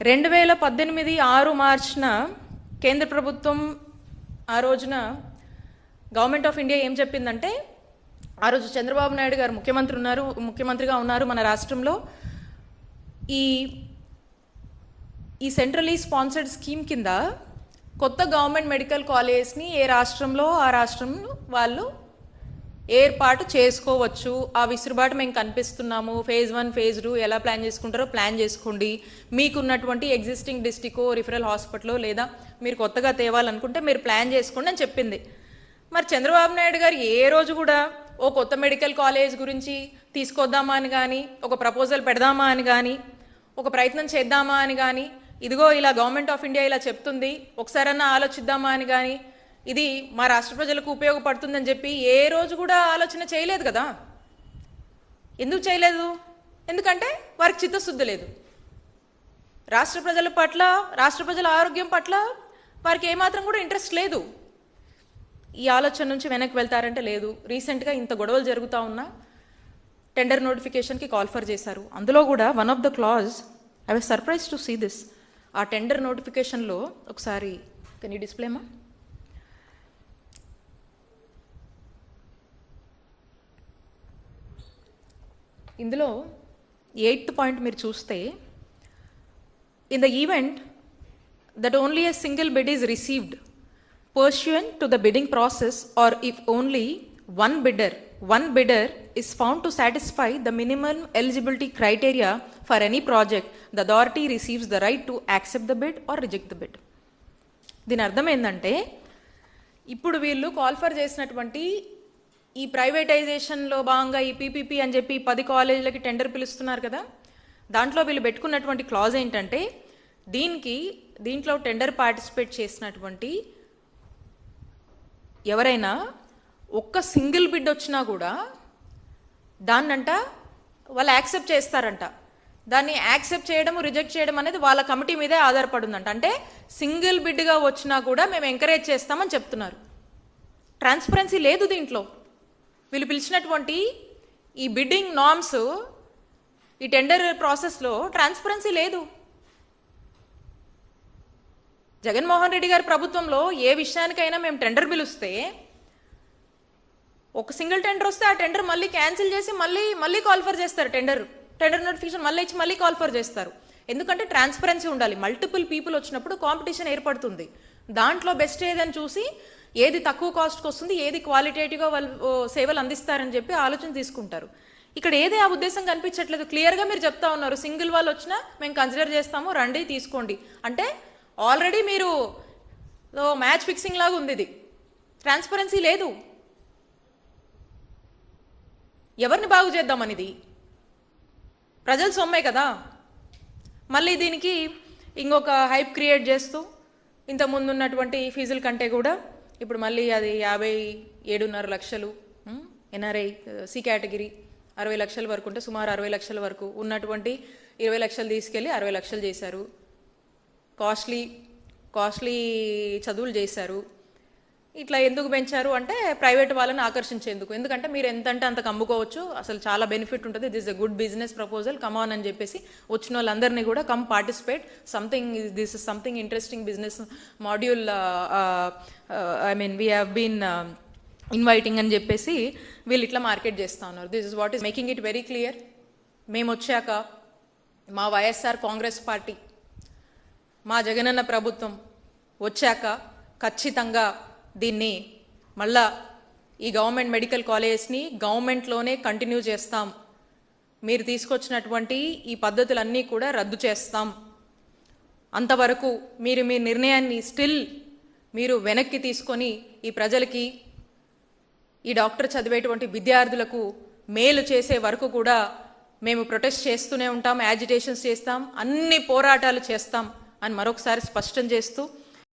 రెండు వేల పద్దెనిమిది ఆరు మార్చిన కేంద్ర ప్రభుత్వం ఆ రోజున గవర్నమెంట్ ఆఫ్ ఇండియా ఏం చెప్పిందంటే ఆ రోజు చంద్రబాబు నాయుడు గారు ముఖ్యమంత్రి ఉన్నారు ముఖ్యమంత్రిగా ఉన్నారు మన రాష్ట్రంలో. ఈ ఈ సెంట్రలీ స్పాన్సర్డ్ స్కీమ్ కింద కొత్త గవర్నమెంట్ మెడికల్ కాలేజ్ని ఏ రాష్ట్రంలో ఆ రాష్ట్రం వాళ్ళు ఏర్పాటు చేసుకోవచ్చు. ఆ విసురుబాటు మేము కనిపిస్తున్నాము. ఫేజ్ వన్ ఫేజ్ టూ ఎలా ప్లాన్ చేసుకుంటారో ప్లాన్ చేసుకోండి. మీకున్నటువంటి ఎగ్జిస్టింగ్ డిస్టికో రిఫరల్ హాస్పిటల్లో లేదా మీరు కొత్తగా తేవాలనుకుంటే మీరు ప్లాన్ చేసుకోండి అని చెప్పింది. మరి చంద్రబాబు నాయుడు గారు ఏ రోజు కూడా ఓ కొత్త మెడికల్ కాలేజ్ గురించి తీసుకొద్దామా అని కానీ ఒక ప్రపోజల్ పెడదామా అని కానీ ఒక ప్రయత్నం చేద్దామా అని కానీ ఇదిగో ఇలా గవర్నమెంట్ ఆఫ్ ఇండియా ఇలా చెప్తుంది. ఒకసారన్నా ఆలోచిద్దామా అని కానీ ఇది మా రాష్ట్ర ప్రజలకు ఉపయోగపడుతుందని చెప్పి ఏ రోజు కూడా ఆలోచన చేయలేదు కదా. ఎందుకు చేయలేదు? ఎందుకంటే వారికి చిత్తశుద్ధి లేదు. రాష్ట్ర ప్రజల పట్ల రాష్ట్ర ప్రజల ఆరోగ్యం పట్ల వారికి ఏమాత్రం కూడా ఇంట్రెస్ట్ లేదు. ఈ ఆలోచన నుంచి వెనక్కి వెళ్తారంటే లేదు. రీసెంట్గా ఇంత గొడవలు జరుగుతూ ఉన్నా టెండర్ నోటిఫికేషన్కి కాల్ ఫర్ చేశారు. అందులో కూడా one of the clause I was surprise to see this. ఆ టెండర్ నోటిఫికేషన్లో ఒకసారి కెన్ యూ డిస్ప్లేమా ఇందులో ఎయిత్ పాయింట్ మీరు చూస్తే in the event that only a single bid is received pursuant to the bidding process or if only one bidder one bidder is found to satisfy the minimum eligibility criteria for any project the authority receives the right to accept the bid or reject the bid దీని అర్థం ఏంటంటే ఇప్పుడు వీళ్ళు call for చేసినటువంటి ఈ ప్రైవేటైజేషన్లో భాగంగా ఈ PPP అని చెప్పి పది కాలేజీలకి టెండర్ పిలుస్తున్నారు కదా దాంట్లో వీళ్ళు పెట్టుకున్నటువంటి క్లాజ్ ఏంటంటే దీనికి దీంట్లో టెండర్ పార్టిసిపేట్ చేసినటువంటి ఎవరైనా ఒక్క సింగిల్ బిడ్ వచ్చినా కూడా దాన్నంట వాళ్ళు యాక్సెప్ట్ చేస్తారంట. దాన్ని యాక్సెప్ట్ చేయడం రిజెక్ట్ చేయడం అనేది వాళ్ళ కమిటీ మీదే ఆధారపడుందంట. అంటే సింగిల్ బిడ్గా వచ్చినా కూడా మేము ఎంకరేజ్ చేస్తామని చెప్తున్నారు. ట్రాన్స్పరెన్సీ లేదు దీంట్లో. వీళ్ళు పిలిచినటువంటి ఈ బిడ్డింగ్ నామ్స్ ఈ టెండర్ ప్రాసెస్లో ట్రాన్స్పరెన్సీ లేదు. జగన్మోహన్ రెడ్డి గారి ప్రభుత్వంలో ఏ విషయానికైనా మేము టెండర్ పిలుస్తే ఒక సింగిల్ టెండర్ వస్తే ఆ టెండర్ మళ్ళీ క్యాన్సిల్ చేసి మళ్ళీ మళ్ళీ కాల్ఫర్ చేస్తారు టెండర్ టెండర్ నోటిఫికేషన్ మళ్ళీ ఇచ్చి మళ్ళీ కాల్ఫర్ చేస్తారు. ఎందుకంటే ట్రాన్స్పరెన్సీ ఉండాలి. మల్టిపుల్ పీపుల్ వచ్చినప్పుడు కాంపిటీషన్ ఏర్పడుతుంది. దాంట్లో బెస్ట్ ఏదని చూసి ఏది తక్కువ కాస్ట్కి వస్తుంది ఏది క్వాలిటేటివ్గా వాళ్ళు సేవలు అందిస్తారని చెప్పి ఆలోచన తీసుకుంటారు. ఇక్కడ ఏది ఆ ఉద్దేశం కనిపించట్లేదు. క్లియర్గా మీరు చెప్తా ఉన్నారు. సింగిల్ వాళ్ళు వచ్చినా మేము కన్సిడర్ చేస్తాము రండి తీసుకోండి. అంటే ఆల్రెడీ మీరు మ్యాచ్ ఫిక్సింగ్ లాగా ఉంది ఇది. ట్రాన్స్పరెన్సీ లేదు. ఎవరిని బాగు చేద్దామని ఇది ప్రజలు సొమ్మే కదా. మళ్ళీ దీనికి ఇంకొక హైప్ క్రియేట్ చేస్తూ ఇంతకుముందు ఉన్నటువంటి ఫీజుల కంటే కూడా ఇప్పుడు మళ్ళీ అది యాభై ఏడున్నర లక్షలు ఎన్ఆర్ఐ సి కేటగిరీ అరవై లక్షల వరకు ఉంటే సుమారు అరవై లక్షల వరకు ఉన్నటువంటి ఇరవై లక్షలు తీసుకెళ్ళి అరవై లక్షలు చేశారు. కాస్ట్లీ కాస్ట్లీ చదువులు చేశారు. ఇట్లా ఎందుకు పెంచారు అంటే ప్రైవేట్ వాళ్ళని ఆకర్షించేందుకు. ఎందుకంటే మీరు ఎంత అంటే అంత కమ్ముకోవచ్చు. అసలు చాలా బెనిఫిట్ ఉంటుంది. This a good business proposal come on అని చెప్పేసి వచ్చిన వాళ్ళందరినీ కూడా come participate something this is something interesting business module I mean we have been inviting అని చెప్పేసి వీళ్ళు ఇట్లా మార్కెట్ చేస్తా ఉన్నారు. This is what is making it very clear మేము వచ్చాక మా వైఎస్ఆర్ కాంగ్రెస్ పార్టీ మా జగనన్న ప్రభుత్వం వచ్చాక ఖచ్చితంగా దీన్ని మళ్ళా ఈ గవర్నమెంట్ మెడికల్ కాలేజెస్ని గవర్నమెంట్లోనే కంటిన్యూ చేస్తాం. మీరు తీసుకొచ్చినటువంటి ఈ పద్ధతులన్నీ కూడా రద్దు చేస్తాం. అంతవరకు మీరు మీ నిర్ణయాన్ని స్టిల్ మీరు వెనక్కి తీసుకొని ఈ ప్రజలకి ఈ డాక్టర్ చదివేటువంటి విద్యార్థులకు మేలు చేసే వరకు కూడా మేము ప్రొటెస్ట్ చేస్తూనే ఉంటాం యాజిటేషన్స్ చేస్తాం అన్ని పోరాటాలు చేస్తాం అని మరొకసారి స్పష్టం చేస్తూ